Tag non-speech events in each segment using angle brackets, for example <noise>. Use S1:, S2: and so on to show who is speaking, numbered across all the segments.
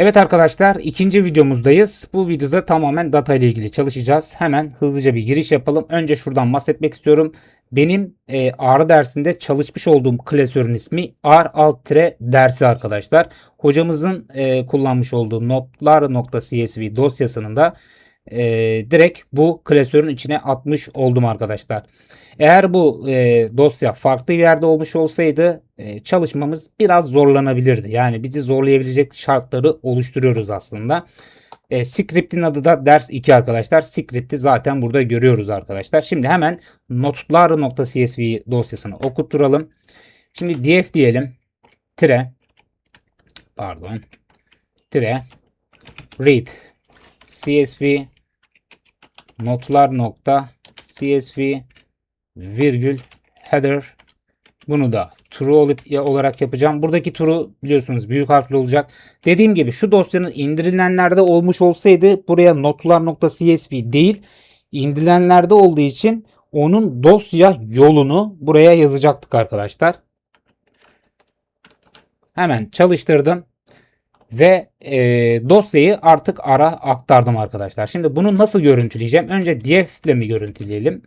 S1: Evet arkadaşlar ikinci videomuzdayız. Bu videoda tamamen data ile ilgili çalışacağız. Hemen hızlıca bir giriş yapalım. Önce şuradan bahsetmek istiyorum. Benim e, R dersinde çalışmış olduğum klasörün ismi R alt tire dersi arkadaşlar. Hocamızın e, kullanmış olduğu notlar.csv dosyasının da e, direkt bu klasörün içine atmış oldum arkadaşlar. Eğer bu e, dosya farklı bir yerde olmuş olsaydı e, çalışmamız biraz zorlanabilirdi. Yani bizi zorlayabilecek şartları oluşturuyoruz aslında. E, script'in adı da ders 2 arkadaşlar. Script'i zaten burada görüyoruz arkadaşlar. Şimdi hemen notlar.csv dosyasını okutturalım. Şimdi df diyelim. Tire pardon. Tire read csv notlar.csv virgül header bunu da true olarak yapacağım. Buradaki true biliyorsunuz büyük harfli olacak. Dediğim gibi şu dosyanın indirilenlerde olmuş olsaydı buraya notlar.csv değil indirilenlerde olduğu için onun dosya yolunu buraya yazacaktık arkadaşlar. Hemen çalıştırdım ve e, dosyayı artık ara aktardım arkadaşlar. Şimdi bunu nasıl görüntüleyeceğim? Önce df ile mi görüntüleyelim?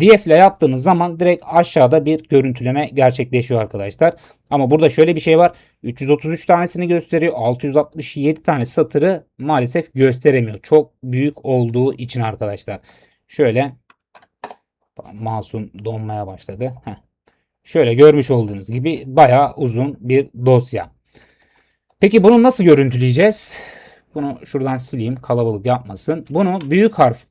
S1: Df ile yaptığınız zaman direkt aşağıda bir görüntüleme gerçekleşiyor arkadaşlar. Ama burada şöyle bir şey var. 333 tanesini gösteriyor. 667 tane satırı maalesef gösteremiyor. Çok büyük olduğu için arkadaşlar. Şöyle masum donmaya başladı. Heh. Şöyle görmüş olduğunuz gibi bayağı uzun bir dosya. Peki bunu nasıl görüntüleyeceğiz? Bunu şuradan sileyim kalabalık yapmasın. Bunu büyük harf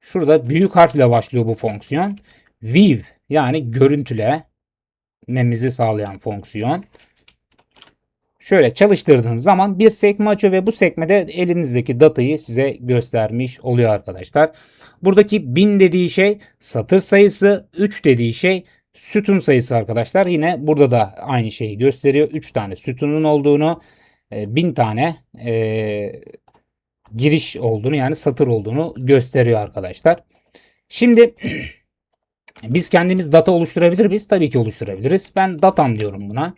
S1: Şurada büyük harfle başlıyor bu fonksiyon. View yani görüntüle memizi sağlayan fonksiyon. Şöyle çalıştırdığınız zaman bir sekme açıyor ve bu sekmede elinizdeki datayı size göstermiş oluyor arkadaşlar. Buradaki 1000 dediği şey satır sayısı, 3 dediği şey sütun sayısı arkadaşlar. Yine burada da aynı şeyi gösteriyor. 3 tane sütunun olduğunu, 1000 tane e, giriş olduğunu yani satır olduğunu gösteriyor arkadaşlar. Şimdi <clears throat> biz kendimiz data oluşturabilir miyiz? Tabii ki oluşturabiliriz. Ben datam diyorum buna.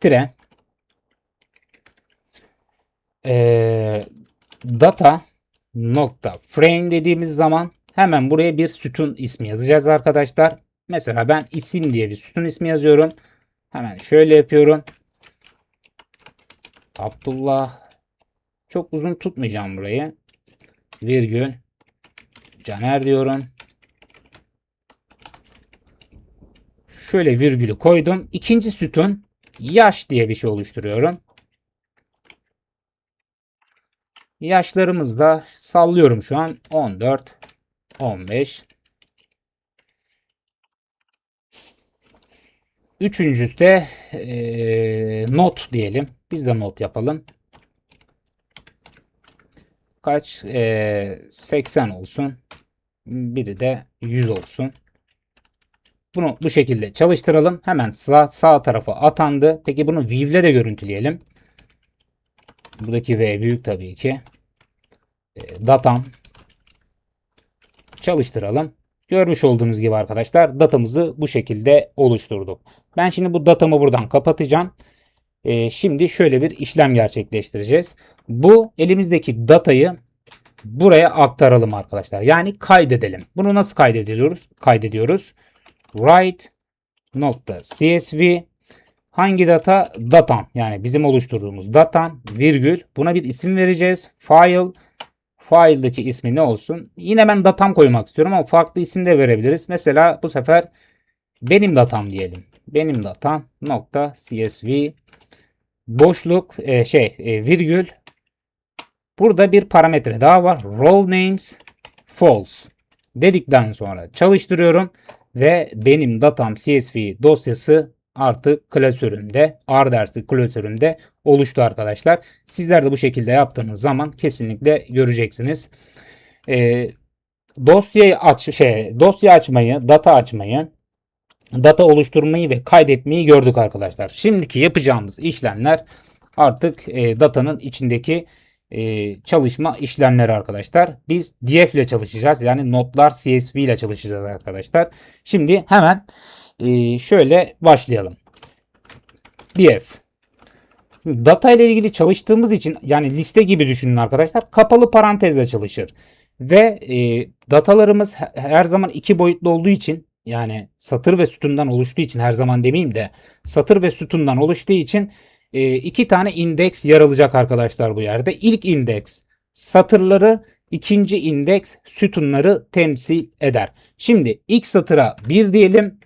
S1: Tire e, data nokta frame dediğimiz zaman hemen buraya bir sütun ismi yazacağız arkadaşlar. Mesela ben isim diye bir sütun ismi yazıyorum. Hemen şöyle yapıyorum. Abdullah çok uzun tutmayacağım burayı. Virgül. Caner diyorum. Şöyle virgülü koydum. İkinci sütun yaş diye bir şey oluşturuyorum. Yaşlarımızda sallıyorum şu an 14, 15. Üçüncüsü de e, not diyelim. Biz de not yapalım kaç? Ee, 80 olsun. Biri de 100 olsun. Bunu bu şekilde çalıştıralım. Hemen sağ, sağ tarafa atandı. Peki bunu Vive'le de görüntüleyelim. Buradaki V büyük tabii ki. E, datam. Çalıştıralım. Görmüş olduğunuz gibi arkadaşlar datamızı bu şekilde oluşturduk. Ben şimdi bu datamı buradan kapatacağım. E, şimdi şöyle bir işlem gerçekleştireceğiz. Bu elimizdeki datayı buraya aktaralım arkadaşlar. Yani kaydedelim. Bunu nasıl kaydediyoruz? Kaydediyoruz. Write nokta csv hangi data? Datam. Yani bizim oluşturduğumuz datam virgül. Buna bir isim vereceğiz. File file'daki ismi ne olsun? Yine ben datam koymak istiyorum ama farklı isim de verebiliriz. Mesela bu sefer benim datam diyelim. Benim datam nokta csv boşluk e, şey e, virgül Burada bir parametre daha var. Row names false dedikten sonra çalıştırıyorum ve benim datam CSV dosyası artık klasörümde R dersi klasörümde oluştu arkadaşlar. Sizler de bu şekilde yaptığınız zaman kesinlikle göreceksiniz. E, dosyayı aç şey dosya açmayı, data açmayı, data oluşturmayı ve kaydetmeyi gördük arkadaşlar. Şimdiki yapacağımız işlemler artık e, datanın içindeki e, çalışma işlemleri arkadaşlar. Biz df ile çalışacağız. Yani notlar csv ile çalışacağız arkadaşlar. Şimdi hemen e, şöyle başlayalım. df Data ile ilgili çalıştığımız için yani liste gibi düşünün arkadaşlar. Kapalı parantezle çalışır. Ve e, datalarımız he- her zaman iki boyutlu olduğu için yani satır ve sütundan oluştuğu için her zaman demeyeyim de satır ve sütundan oluştuğu için e, iki tane indeks yer alacak arkadaşlar bu yerde. İlk indeks satırları, ikinci indeks sütunları temsil eder. Şimdi ilk satıra 1 diyelim.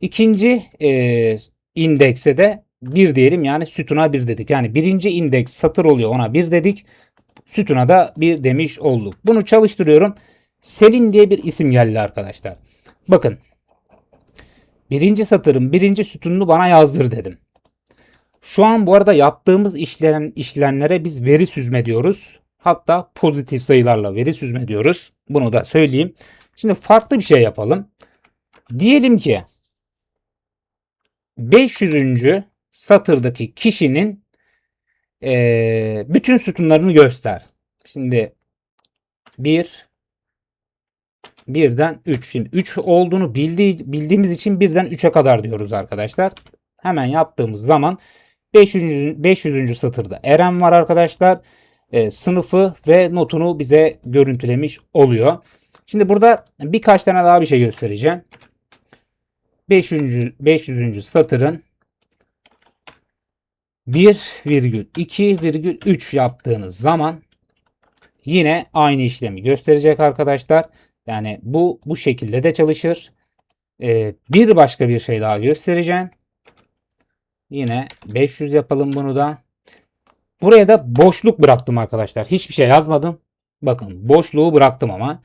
S1: İkinci e, indekse de 1 diyelim yani sütuna 1 dedik. Yani birinci indeks satır oluyor ona 1 dedik. Sütuna da 1 demiş olduk. Bunu çalıştırıyorum. Selin diye bir isim geldi arkadaşlar. Bakın. Birinci satırın birinci sütununu bana yazdır dedim. Şu an bu arada yaptığımız işlem, işlemlere biz veri süzme diyoruz. Hatta pozitif sayılarla veri süzme diyoruz. Bunu da söyleyeyim. Şimdi farklı bir şey yapalım. Diyelim ki 500. satırdaki kişinin eee, bütün sütunlarını göster. Şimdi 1 birden 3. Şimdi 3 olduğunu bildiği, bildiğimiz için birden 3'e kadar diyoruz arkadaşlar. Hemen yaptığımız zaman 500. 500. satırda Eren var arkadaşlar. Eee, sınıfı ve notunu bize görüntülemiş oluyor. Şimdi burada birkaç tane daha bir şey göstereceğim. 500. 500. satırın 1,2,3 yaptığınız zaman yine aynı işlemi gösterecek arkadaşlar. Yani bu bu şekilde de çalışır. Ee, bir başka bir şey daha göstereceğim. Yine 500 yapalım bunu da. Buraya da boşluk bıraktım arkadaşlar. Hiçbir şey yazmadım. Bakın boşluğu bıraktım ama.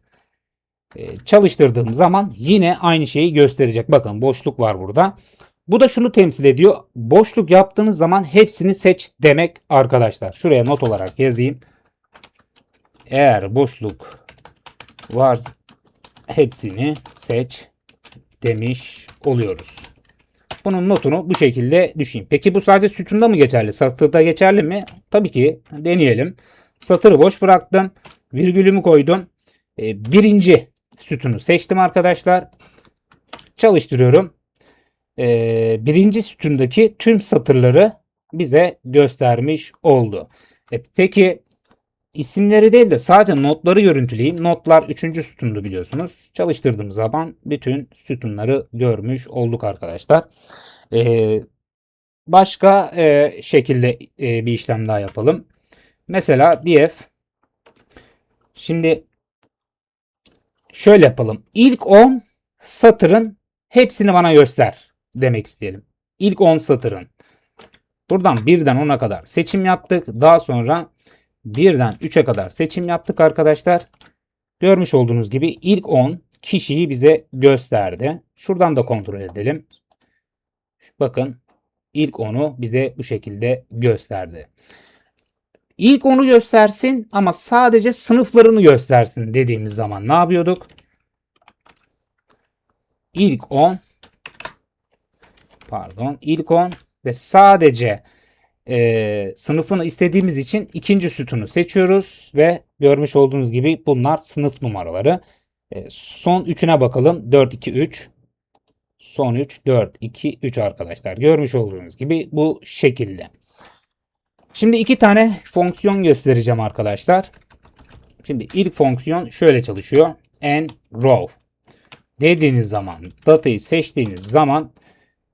S1: Ee, çalıştırdığım zaman yine aynı şeyi gösterecek. Bakın boşluk var burada. Bu da şunu temsil ediyor. Boşluk yaptığınız zaman hepsini seç demek arkadaşlar. Şuraya not olarak yazayım. Eğer boşluk var hepsini seç demiş oluyoruz. Bunun notunu bu şekilde düşeyim. Peki bu sadece sütunda mı geçerli? Satırda geçerli mi? Tabii ki deneyelim. Satırı boş bıraktım. Virgülümü koydum. Ee, birinci sütunu seçtim arkadaşlar. Çalıştırıyorum. Ee, birinci sütundaki tüm satırları bize göstermiş oldu. E, peki isimleri değil de sadece notları görüntüleyeyim. Notlar 3. sütundu biliyorsunuz. Çalıştırdığım zaman bütün sütunları görmüş olduk arkadaşlar. Ee, başka e, şekilde e, bir işlem daha yapalım. Mesela df şimdi şöyle yapalım. İlk 10 satırın hepsini bana göster demek isteyelim. İlk 10 satırın. Buradan 1'den 10'a kadar seçim yaptık. Daha sonra 1'den 3'e kadar seçim yaptık arkadaşlar. Görmüş olduğunuz gibi ilk 10 kişiyi bize gösterdi. Şuradan da kontrol edelim. Bakın ilk 10'u bize bu şekilde gösterdi. İlk 10'u göstersin ama sadece sınıflarını göstersin dediğimiz zaman ne yapıyorduk? İlk 10 pardon ilk 10 ve sadece e, sınıfını istediğimiz için ikinci sütunu seçiyoruz ve görmüş olduğunuz gibi bunlar sınıf numaraları. E, son üçüne bakalım. 4, 2, 3. Son 3, 4, 2, 3 arkadaşlar. Görmüş olduğunuz gibi bu şekilde. Şimdi iki tane fonksiyon göstereceğim arkadaşlar. Şimdi ilk fonksiyon şöyle çalışıyor. N row dediğiniz zaman datayı seçtiğiniz zaman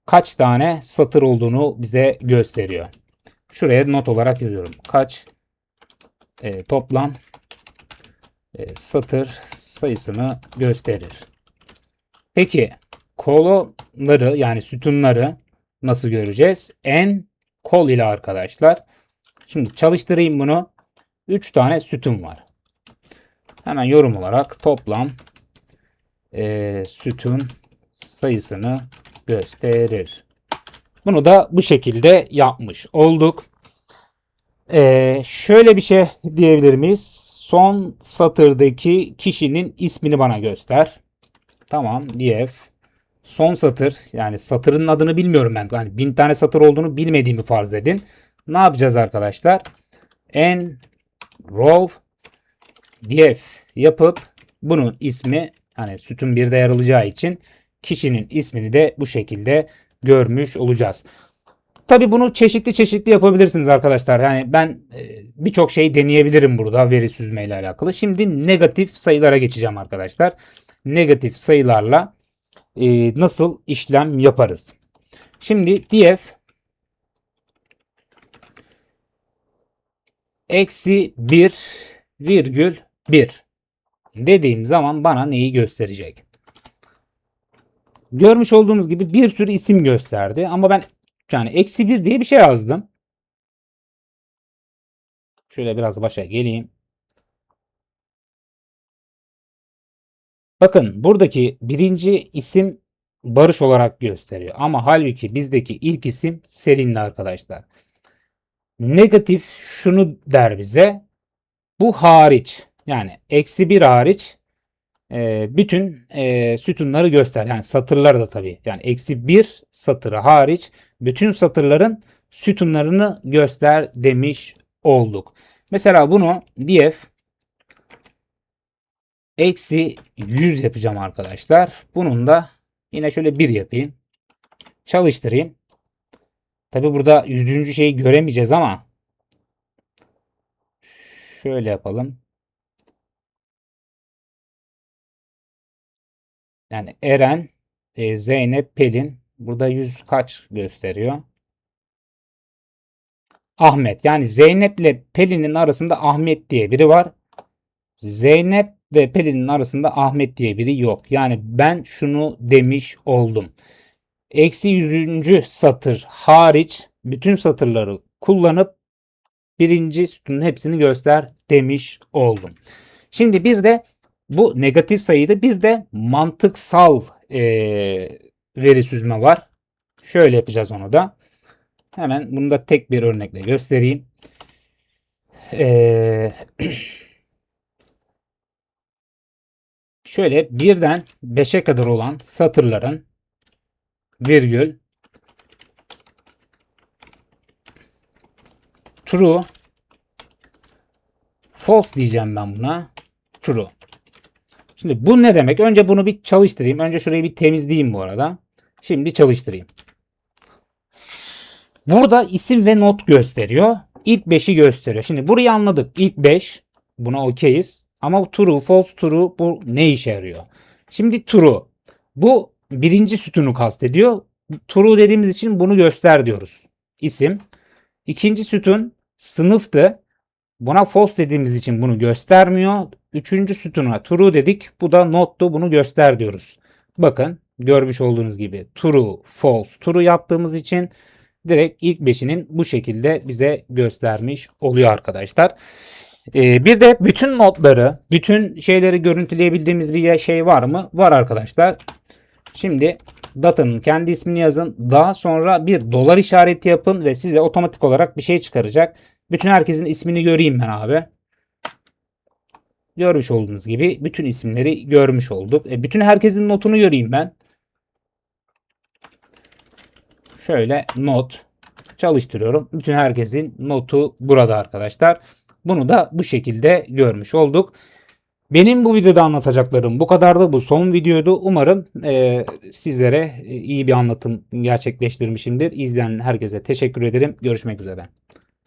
S1: kaç tane satır olduğunu bize gösteriyor. Şuraya not olarak yazıyorum. Kaç e, toplam e, satır sayısını gösterir. Peki kolonları yani sütunları nasıl göreceğiz? N kol ile arkadaşlar. Şimdi çalıştırayım bunu. 3 tane sütun var. Hemen yorum olarak toplam e, sütun sayısını gösterir. Bunu da bu şekilde yapmış olduk. Ee, şöyle bir şey diyebilir miyiz? Son satırdaki kişinin ismini bana göster. Tamam df. Son satır yani satırın adını bilmiyorum ben. Yani bin tane satır olduğunu bilmediğimi farz edin. Ne yapacağız arkadaşlar? n row df yapıp bunun ismi hani sütun birde yer alacağı için kişinin ismini de bu şekilde görmüş olacağız. Tabi bunu çeşitli çeşitli yapabilirsiniz arkadaşlar. Yani ben e, birçok şey deneyebilirim burada veri süzme ile alakalı. Şimdi negatif sayılara geçeceğim arkadaşlar. Negatif sayılarla e, nasıl işlem yaparız? Şimdi df eksi 1 virgül 1 dediğim zaman bana neyi gösterecek? Görmüş olduğunuz gibi bir sürü isim gösterdi ama ben yani eksi 1 diye bir şey yazdım. Şöyle biraz başa geleyim. Bakın buradaki birinci isim Barış olarak gösteriyor. Ama halbuki bizdeki ilk isim Selin'di arkadaşlar. Negatif şunu der bize. Bu hariç yani eksi 1 hariç e, bütün e, sütunları göster. Yani satırlar da tabii. Yani eksi 1 satırı hariç bütün satırların sütunlarını göster demiş olduk. Mesela bunu df eksi 100 yapacağım arkadaşlar. Bunun da yine şöyle 1 yapayım. Çalıştırayım. Tabi burada yüzüncü şeyi göremeyeceğiz ama şöyle yapalım. Yani Eren, e, Zeynep, Pelin burada yüz kaç gösteriyor? Ahmet. Yani Zeynep ile Pelin'in arasında Ahmet diye biri var. Zeynep ve Pelin'in arasında Ahmet diye biri yok. Yani ben şunu demiş oldum. Eksi yüzüncü satır hariç bütün satırları kullanıp birinci sütunun hepsini göster demiş oldum. Şimdi bir de bu negatif sayıda bir de mantıksal e, veri süzme var. Şöyle yapacağız onu da. Hemen bunu da tek bir örnekle göstereyim. Ee, <clears throat> şöyle birden 5'e kadar olan satırların virgül true false diyeceğim ben buna true. Şimdi bu ne demek? Önce bunu bir çalıştırayım. Önce şurayı bir temizleyeyim bu arada. Şimdi çalıştırayım. Burada isim ve not gösteriyor. İlk 5'i gösteriyor. Şimdi burayı anladık. İlk 5 buna okeyiz. Ama true, false, true bu ne işe yarıyor? Şimdi true. Bu birinci sütunu kastediyor. True dediğimiz için bunu göster diyoruz. İsim. İkinci sütun sınıftı. Buna false dediğimiz için bunu göstermiyor. Üçüncü sütuna true dedik. Bu da nottu. Bunu göster diyoruz. Bakın görmüş olduğunuz gibi true, false, true yaptığımız için direkt ilk beşinin bu şekilde bize göstermiş oluyor arkadaşlar. Ee, bir de bütün notları, bütün şeyleri görüntüleyebildiğimiz bir şey var mı? Var arkadaşlar. Şimdi datanın kendi ismini yazın. Daha sonra bir dolar işareti yapın ve size otomatik olarak bir şey çıkaracak. Bütün herkesin ismini göreyim ben abi. Görmüş olduğunuz gibi bütün isimleri görmüş olduk. E, bütün herkesin notunu göreyim ben. Şöyle not çalıştırıyorum. Bütün herkesin notu burada arkadaşlar. Bunu da bu şekilde görmüş olduk. Benim bu videoda anlatacaklarım bu kadardı. Bu son videoydu. Umarım e, sizlere iyi bir anlatım gerçekleştirmişimdir. İzleyen herkese teşekkür ederim. Görüşmek üzere.